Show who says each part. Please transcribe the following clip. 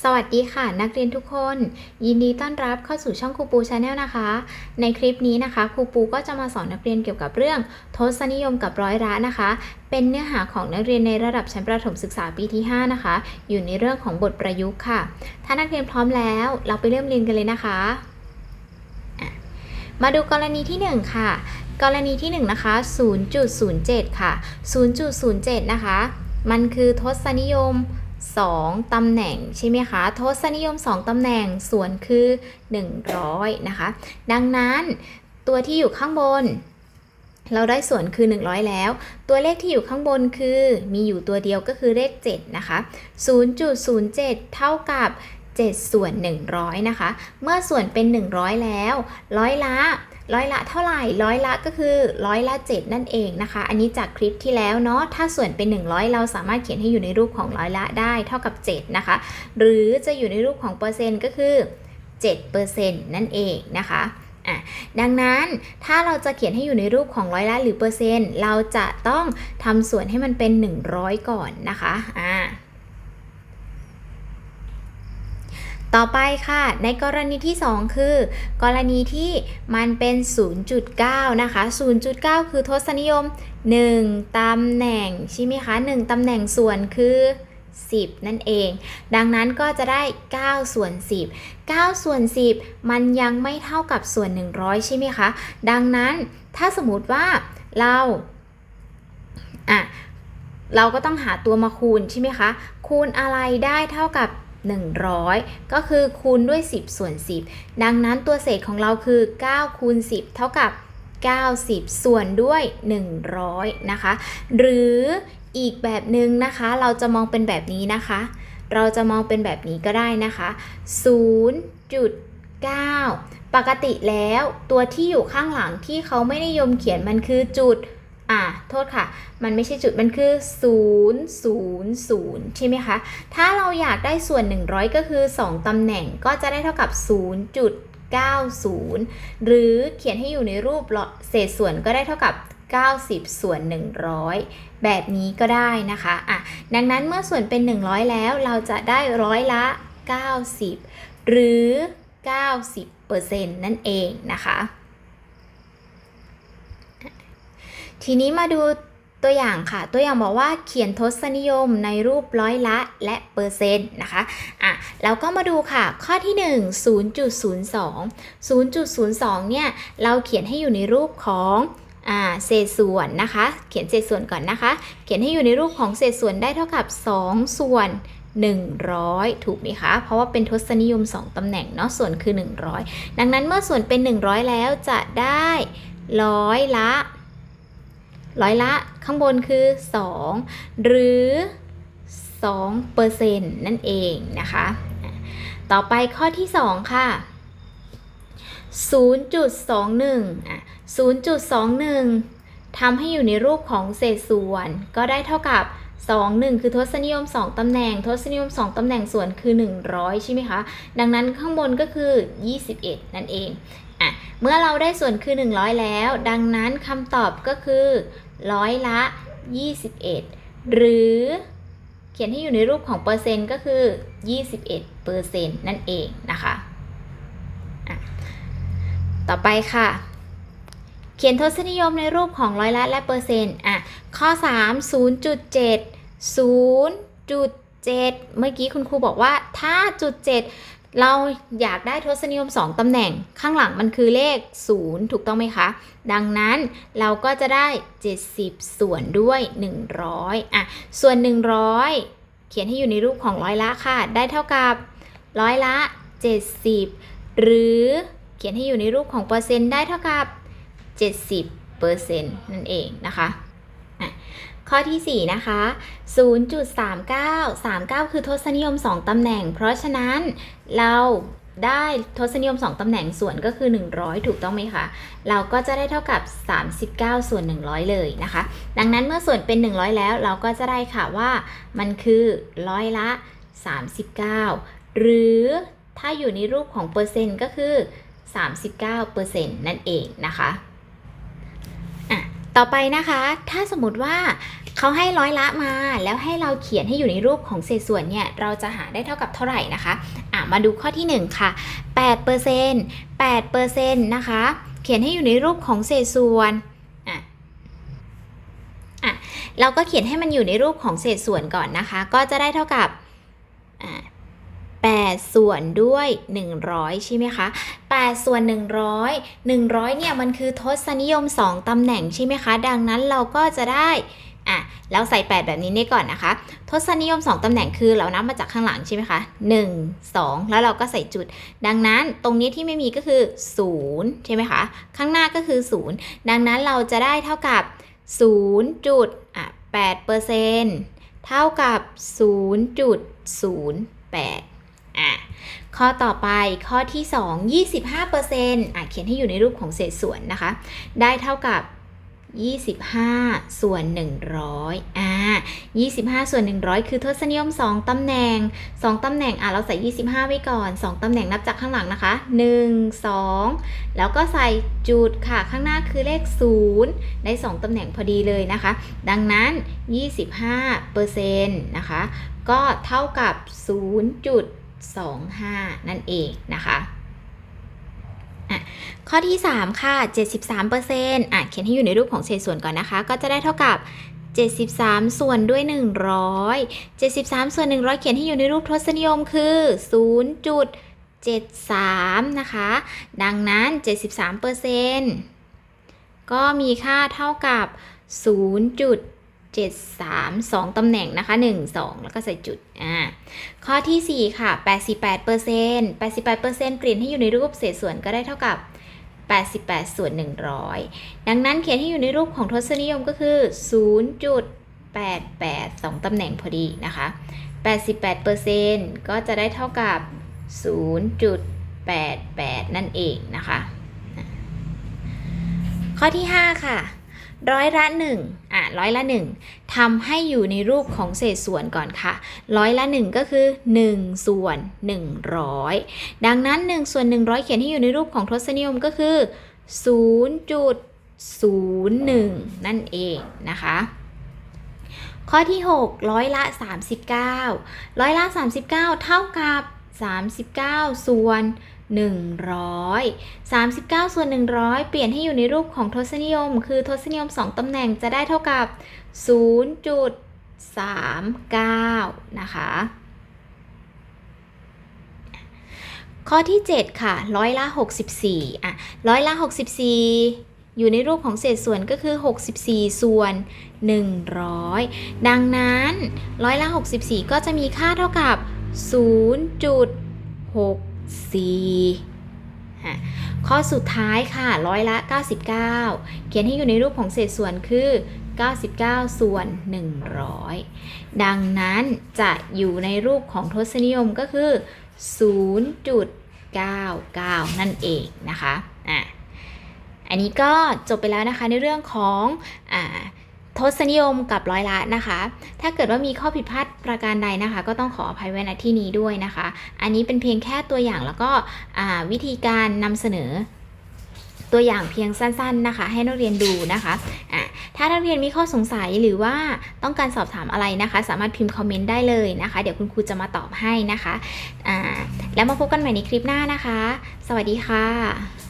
Speaker 1: สวัสดีค่ะ นักเรียนทุกคน ยินดีต้อนรับเข้าสู่ช่องครูปูชาแนลนะคะ ในคลิปนี้นะคะครูปูก็จะมาสอนนักเรียนเกี่ยวกับเรื่องทศนิยมกับร้อยละนะคะ เป็นเนื้อหาของนักเรียนในระดับชั้นประถมศึกษาปีที่ 5 นะคะ อยู่ในเรื่องของบทประยุกต์ค่ะ ถ้านักเรียนพร้อมแล้ว เราไปเริ่มเรียนกันเลยนะคะ มาดูกรณีที่ 1 ค่ะ กรณีที่ 1 นะคะ 0.07 ค่ะ 0.07 นะคะ มันคือทศนิยม 2 ตำแหน่งใช่ไหมคะทศนิยม 2 ตำแหน่งส่วนคือ 100 นะคะ ดังนั้นตัวที่อยู่ข้างบน เราได้ส่วนคือ 100 แล้ว ตัวเลขที่อยู่ข้างบนคือมีอยู่ตัวเดียวก็คือเลข 7 นะคะ 0.07 เท่ากับ 7 ส่วน 100 นะคะ เมื่อส่วนเป็น 100 แล้วร้อยละ ร้อยละเท่าไหร่ร้อยละก็คือร้อยละ 7 นั่นเองนะคะ อันนี้จากคลิปที่แล้วเนาะถ้าส่วนเป็น 100 เราสามารถเขียนให้อยู่ในรูปของร้อยละได้เท่ากับ 7 นะคะ หรือจะอยู่ในรูปของเปอร์เซ็นต์ก็คือ7%นั่นเองนะคะอะดังนั้นถ้าเราจะเขียนให้อยู่ในรูปของร้อยละหรือเปอร์เซ็นต์เราจะต้องทำส่วนให้มันเป็น 100 ก่อนนะคะอ่า ต่อไปค่ะ ในกรณีที่ 2 คือ กรณีที่มันเป็น 0.9 นะคะ 0.9 คือทศนิยม 1ตำแหน่งใช่ไหมคะ 1ตำแหน่งส่วนคือ 10 นั่นเอง ดังนั้นก็จะได้ 9 ส่วน 10 9 ส่วน 10 มันยังไม่เท่ากับส่วน 100 ใช่ไหมคะ ดังนั้นถ้าสมมติว่าเราอะเราก็ต้องหาตัวมาคูณใช่ไหมคะ คูณอะไรได้เท่ากับ 100 ก็คือคูณด้วย 10 ส่วน 10 ดังนั้นตัวเศษของเราคือ 9 คูณ 10 เท่ากับ 90 ส่วนด้วย 100 นะคะ หรืออีกแบบหนึ่งนะคะ เราจะมองเป็นแบบนี้นะคะ เราจะมองเป็นแบบนี้ก็ได้นะคะ 0.9 ปกติแล้วตัวที่อยู่ข้างหลังที่เขาไม่นิยมเขียนมันคือจุด อะโทษค่ะ มันไม่ใช่จุดมันคือ 0 0 0 ใช่ไหมคะ ถ้าเราอยากได้ส่วน 100 ก็คือ 2 ตำแหน่งก็จะได้เท่ากับ 0.90 หรือเขียนให้อยู่ในรูปเศษส่วนก็ได้เท่ากับ 90 ส่วน 100 แบบนี้ก็ได้นะคะอะดังนั้นเมื่อส่วนเป็น 100 แล้วเราจะได้ร้อยละ 90 หรือ 90%นั่นเองนะคะ ทีนี้มาดูตัวอย่างค่ะ ตัวอย่างบอกว่าเขียนทศนิยมในรูปร้อยละและเปอร์เซ็นต์นะคะอะเราก็มาดูค่ะ ข้อที่ 1 0.02 0.02 เนี่ย เราเขียนให้อยู่ในรูปของอ่าเศษส่วนนะคะ เขียนเศษส่วนก่อนนะคะ เขียนให้อยู่ในรูปของเศษส่วนได้เท่ากับ 2 ส่วน 100 ถูกไหมคะ เพราะว่าเป็นทศนิยม 2ตำแหน่งเนาะ ส่วนคือ 100 ดังนั้นเมื่อส่วนเป็น 100 แล้วจะได้ร้อยละ ร้อยละข้างบนคือ 2 หรือ2เปอร์เซ็นต์นั่นเองนะคะ ต่อไปข้อที่ 2 ค่ะ 0.21อะ0.21ทำให้อยู่ในรูปของเศษส่วน ก็ได้เท่ากับ 2 1 คือทศนิยม 2ตำแหน่ง ทศนิยม 2ตำแหน่งส่วนคือ 100 ใช่ไหมคะ ดังนั้นข้างบนก็คือ 21 นั่นเอง อะเมื่อเราได้ส่วนคือ 100 แล้ว ดังนั้นคำตอบก็คือร้อยละ 21 หรือเขียนให้อยู่ในรูปของเปอร์เซ็นต์ก็คือ 21เปอร์เซ็นต์นั่นเองนะคะะต่อไปค่ะ เขียนทศนิยมในรูปของร้อยละและเปอร์เซ็นต์อะข้อ 3 0.7 0.7 เมื่อกี้คุณครูบอกว่าถ้าจุด7 เราอยากได้ทศนิยม 2 ตำแหน่ง ข้างหลังมันคือเลข 0 ถูกต้องไหมคะ ดังนั้นเราก็จะได้ 70 ส่วนด้วย 100 อะ ส่วน 100 เขียนให้อยู่ในรูปของร้อยละค่ะ ได้เท่ากับร้อยละ 70 หรือเขียนให้อยู่ในรูปของเปอร์เซ็นต์ได้เท่ากับ 70เปอร์เซ็นต์นั่นเองนะคะ ข้อที่ 4 นะคะ 0.39 39 คือทศนิยม 2 ตำแหน่ง เพราะฉะนั้นเราได้ทศนิยม 2 ตำแหน่งส่วนก็คือ 100 ถูกต้องไหมคะ เราก็จะได้เท่ากับ 39 ส่วน 100 เลยนะคะ ดังนั้นเมื่อส่วนเป็น 100 แล้วเราก็จะได้ค่ะว่ามันคือร้อยละ 39 หรือถ้าอยู่ในรูปของเปอร์เซ็นต์ก็คือ 39เปอร์เซ็นต์นั่นเองนะคะ ต่อไปนะคะ ถ้าสมมติว่าเขาให้ร้อยละมา แล้วให้เราเขียนให้อยู่ในรูปของเศษส่วนเนี่ย เราจะหาได้เท่ากับเท่าไหร่นะคะอะมาดูข้อที่ 1 ค่ะ8% 8%นะคะ เขียนให้อยู่ในรูปของเศษส่วนอะอะเราก็เขียนให้มันอยู่ในรูปของเศษส่วนก่อนนะคะ ก็จะได้เท่ากับ 8 ส่วนด้วย 100 ใช่ไหมคะ 8 ส่วน 100 100 เนี่ยมันคือทศนิยม 2 ตำแหน่งใช่ไหมคะ ดังนั้นเราก็จะได้อะแล้วใส่ 8 แบบนี้ได้ก่อนนะคะ ทศนิยม 2ตำแหน่งคือเรานับมาจากข้างหลังใช่ไหมคะ 1 2 แล้วเราก็ใส่จุด ดังนั้นตรงนี้ที่ไม่มีก็คือ 0 ใช่ไหมคะ ข้างหน้าก็คือ 0 ดังนั้นเราจะได้เท่ากับ0จุดอะ8เปอร์เซ็นต์เท่ากับ 0.08 อะข้อต่อไปข้อที่ 2 25%อะเขียนให้อยู่ในรูปของเศษส่วนนะคะ ได้เท่ากับ 25 ส่วน 100อ่า25 ส่วน 100 คือทศนิยม 2 ตำแหน่ง 2 ตำแหน่งอะเราใส่ 25 ไว้ก่อน 2 ตำแหน่งนับจากข้างหลังนะคะ 1 2 แล้วก็ใส่จุดค่ะ ข้างหน้าคือเลข 0 ได้ 2 ตำแหน่งพอดีเลยนะคะ ดังนั้น 25%นะคะ ก็เท่ากับ 25 นั่นเองนะคะอะข้อที่ 3 ค่ะ 73%อะเขียนให้อยู่ในรูปของเศษส่วนก่อนนะคะ ก็จะได้เท่ากับ 73 ส่วนด้วย 100 73 ส่วน 100 เขียนให้อยู่ในรูปทศนิยมคือ 0.73 นะคะ ดังนั้น 73%ก็มีค่าเท่ากับ 0.73 2 ตำแหน่งนะคะ 1 2 แล้วก็ใส่จุด อ่า ข้อที่ 4 ค่ะ 88% 88%เปลี่ยนให้อยู่ในรูปเศษส่วนก็ได้เท่ากับ 88 ส่วน 100 ดังนั้นเขียนให้อยู่ในรูปของทศนิยมก็คือ 0.88 2 ตำแหน่งพอดีนะคะ 88%ก็จะได้เท่ากับ 0.88 นั่นเองนะคะ ข้อที่ 5 ค่ะ ร้อยละหนึ่งอะร้อยละหนึ่งทำให้อยู่ในรูปของเศษส่วนก่อนค่ะร้อยละหนึ่งก็คือ 1 ส่วน 100 ดังนั้น 1 ส่วน 100 เขียนให้อยู่ในรูปของทศนิยมก็คือ 0.01 นั่นเองนะคะข้อที่ 6 ร้อยละ 39 ร้อยละ 39 เท่ากับ 39 ส่วน 100 39 ส่วน 100 เปลี่ยนให้อยู่ในรูปของทศนิยม คือทศนิยม 2ตำแหน่งจะได้เท่ากับ 0.39 นะคะ ข้อที่ 7 ค่ะ ร้อยละ 64 อะ ร้อยละ 64อยู่ในรูปของเศษส่วนก็คือ 64 ส่วน 100 ดังนั้นร้อยละ 64 ก็จะมีค่าเท่ากับ 0.6 4ข้อสุดท้ายค่ะร้อยละ 99 เขียนให้อยู่ในรูปของเศษส่วนคือ 99 ส่วน 100 ดังนั้นจะอยู่ในรูปของทศนิยมก็คือ 0.99 นั่นเองนะคะอะอันนี้ก็จบไปแล้วนะคะในเรื่องของอ่า ทศนิยมกับร้อยละนะคะ ถ้าเกิดว่ามีข้อผิดพลาดประการใดนะคะ ก็ต้องขออภัยไว้ณที่นี้ด้วยนะคะ อันนี้เป็นเพียงแค่ตัวอย่างแล้วก็วิธีการนำเสนอตัวอย่างเพียงสั้น ๆนะคะ ให้นักเรียนดูนะคะอะถ้านักเรียนมีข้อสงสัยหรือว่าต้องการสอบถามอะไรนะคะ สามารถพิมพ์คอมเมนต์ได้เลยนะคะ เดี๋ยวคุณครูจะมาตอบให้นะคะอ่าแล้วมาพบกันใหม่ในคลิปหน้านะคะ สวัสดีค่ะ